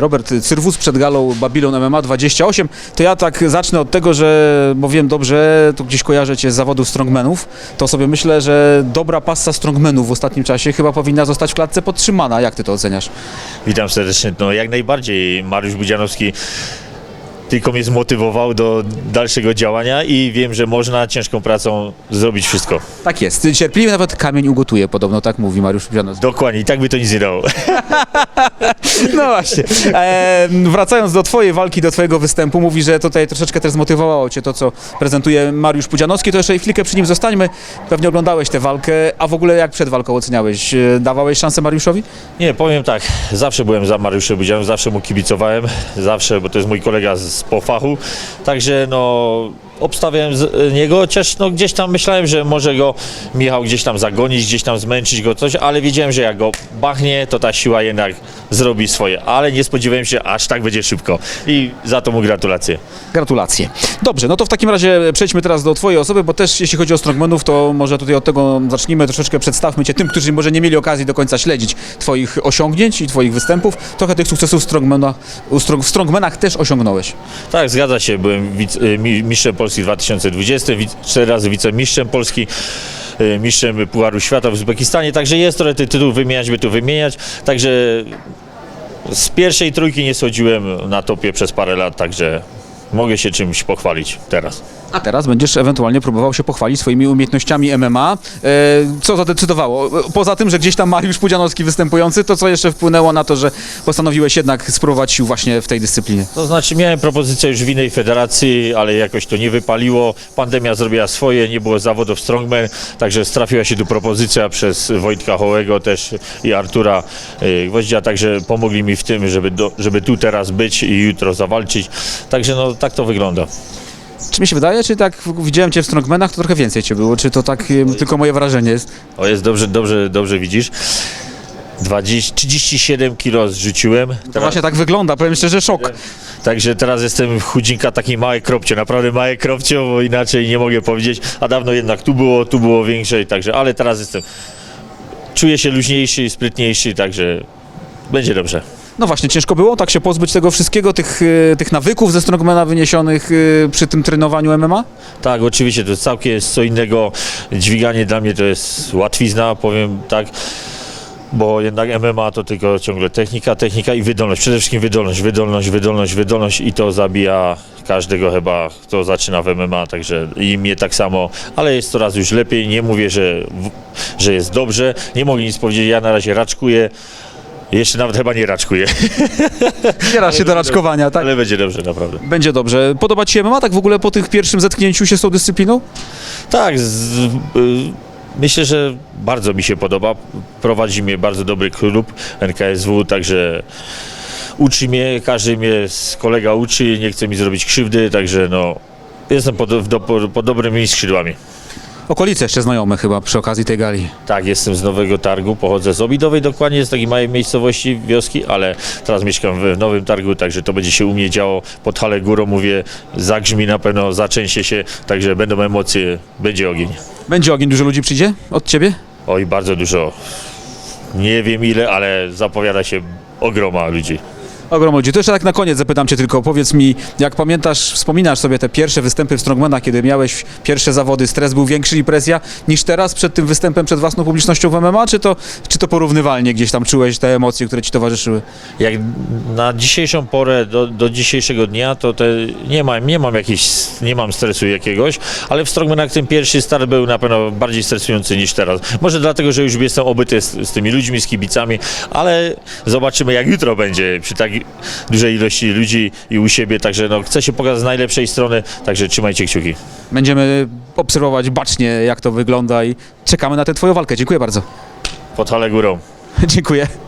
Robert Cyrwus przed galą Babylon MMA 28. To ja tak zacznę od tego, że bo wiem dobrze, to gdzieś kojarzę cię z zawodów strongmanów, to sobie myślę, że dobra pasa strongmanów w ostatnim czasie chyba powinna zostać w klatce podtrzymana. Jak ty to oceniasz? Witam serdecznie. No jak najbardziej Mariusz Budzianowski tylko mnie zmotywował do dalszego działania i wiem, że można ciężką pracą zrobić wszystko. Tak jest. Cierpliwie nawet kamień ugotuje, podobno tak mówi Mariusz Pianowski. Dokładnie, i tak by to nic nie dało. No właśnie. E, wracając do twojej walki, do twojego występu, mówi, że tutaj troszeczkę też zmotywowało cię to, co prezentuje Mariusz Pudzianowski. To jeszcze chwilkę przy nim zostańmy. Pewnie oglądałeś tę walkę, a w ogóle jak przed walką oceniałeś? E, Dawałeś szansę Mariuszowi? Nie, powiem tak, zawsze byłem za Mariuszem Budzianem, zawsze mu kibicowałem, zawsze, bo to jest mój kolega z po fachu, także no obstawiałem z niego, chociaż no gdzieś tam myślałem, że może go Michał gdzieś tam zagonić, gdzieś tam zmęczyć go coś, ale wiedziałem, że jak go bachnie, to ta siła jednak zrobi swoje, ale nie spodziewałem się, aż tak będzie szybko i za to mu gratulacje. Gratulacje. Dobrze, no to w takim razie przejdźmy teraz do twojej osoby, bo też jeśli chodzi o strongmanów, to może tutaj od tego zacznijmy, troszeczkę przedstawmy cię tym, którzy może nie mieli okazji do końca śledzić twoich osiągnięć i twoich występów. Trochę tych sukcesów w strongmana, w strongmanach też osiągnąłeś. Tak, zgadza się. Byłem mi- mistrzem Polski w 2020, wic- cztery razy wicemistrzem Polski, y, mistrzem Pucharu Świata w Uzbekistanie, także jest trochę tych tytułów wymieniać, by tu wymieniać, także z pierwszej trójki nie schodziłem na topie przez parę lat, także mogę się czymś pochwalić teraz. A teraz będziesz ewentualnie próbował się pochwalić swoimi umiejętnościami MMA. E, co zadecydowało? Poza tym, że gdzieś tam Mariusz Pudzianowski występujący, to co jeszcze wpłynęło na to, że postanowiłeś jednak spróbować sił właśnie w tej dyscyplinie? To znaczy miałem propozycję już w innej federacji, ale jakoś to nie wypaliło. Pandemia zrobiła swoje, nie było zawodów strongman, także trafiła się tu propozycja przez Wojtka Hołego też i Artura y, Gwoździa, także pomogli mi w tym, żeby, do, żeby tu teraz być i jutro zawalczyć. Także no tak to wygląda. Czy mi się wydaje, czy tak widziałem cię w strongmanach, to trochę więcej cię było? Czy to tak e, tylko moje wrażenie jest? O jest dobrze, dobrze, dobrze widzisz. 20, 37 kilo zrzuciłem. To właśnie tak wygląda, powiem szczerze, szok. Także teraz jestem chudzinka, takiej małej kropcie, naprawdę małe kropcie, bo inaczej nie mogę powiedzieć, a dawno jednak tu było, tu było większe, i także, ale teraz jestem, czuję się luźniejszy, sprytniejszy, także będzie dobrze. No właśnie, ciężko było tak się pozbyć tego wszystkiego, tych, e, tych nawyków ze strongmana wyniesionych e, przy tym trenowaniu MMA? Tak, oczywiście to jest całkiem jest co innego, dźwiganie. Dla mnie to jest łatwizna, powiem tak, bo jednak MMA to tylko ciągle technika, technika i wydolność, przede wszystkim wydolność, wydolność, wydolność, wydolność i to zabija każdego chyba, kto zaczyna w MMA, także i mnie tak samo, ale jest coraz już lepiej, nie mówię, że, że jest dobrze, nie mogę nic powiedzieć, ja na razie raczkuję, jeszcze nawet chyba nie raczkuję, Zbiera się do raczkowania, tak? ale będzie dobrze naprawdę. Będzie dobrze. Podoba ci się MMA tak w ogóle po tych pierwszym zetknięciu się z tą dyscypliną? Tak, z, y, myślę, że bardzo mi się podoba. Prowadzi mnie bardzo dobry klub NKSW, także uczy mnie, każdy mnie z kolega uczy, nie chce mi zrobić krzywdy, także no jestem pod, w do, pod dobrymi skrzydłami. Okolice jeszcze znajome chyba przy okazji tej gali. Tak, jestem z Nowego Targu, pochodzę z Obidowej dokładnie, z takiej małej miejscowości, wioski, ale teraz mieszkam w Nowym Targu, także to będzie się u mnie działo pod Halę Górą, mówię, zagrzmi na pewno, zaczęsie się, także będą emocje, będzie ogień. Będzie ogień, dużo ludzi przyjdzie od ciebie? Oj, bardzo dużo. Nie wiem ile, ale zapowiada się ogroma ludzi. Ogrom ludzi. To jeszcze tak na koniec zapytam cię tylko, powiedz mi, jak pamiętasz, wspominasz sobie te pierwsze występy w Strongmana, kiedy miałeś pierwsze zawody, stres był większy i presja niż teraz przed tym występem przed własną publicznością w MMA, czy to, czy to porównywalnie gdzieś tam czułeś te emocje, które ci towarzyszyły? Jak na dzisiejszą porę, do, do dzisiejszego dnia, to te, nie, mam, nie, mam jakiś, nie mam stresu jakiegoś, ale w Strongmanach ten pierwszy start był na pewno bardziej stresujący niż teraz. Może dlatego, że już jestem obyty z, z tymi ludźmi, z kibicami, ale zobaczymy jak jutro będzie przy tak dużej ilości ludzi i u siebie, także no, chcę się pokazać z najlepszej strony, także trzymajcie kciuki. Będziemy obserwować bacznie, jak to wygląda i czekamy na tę twoją walkę. Dziękuję bardzo. Pod halę górą. Dziękuję.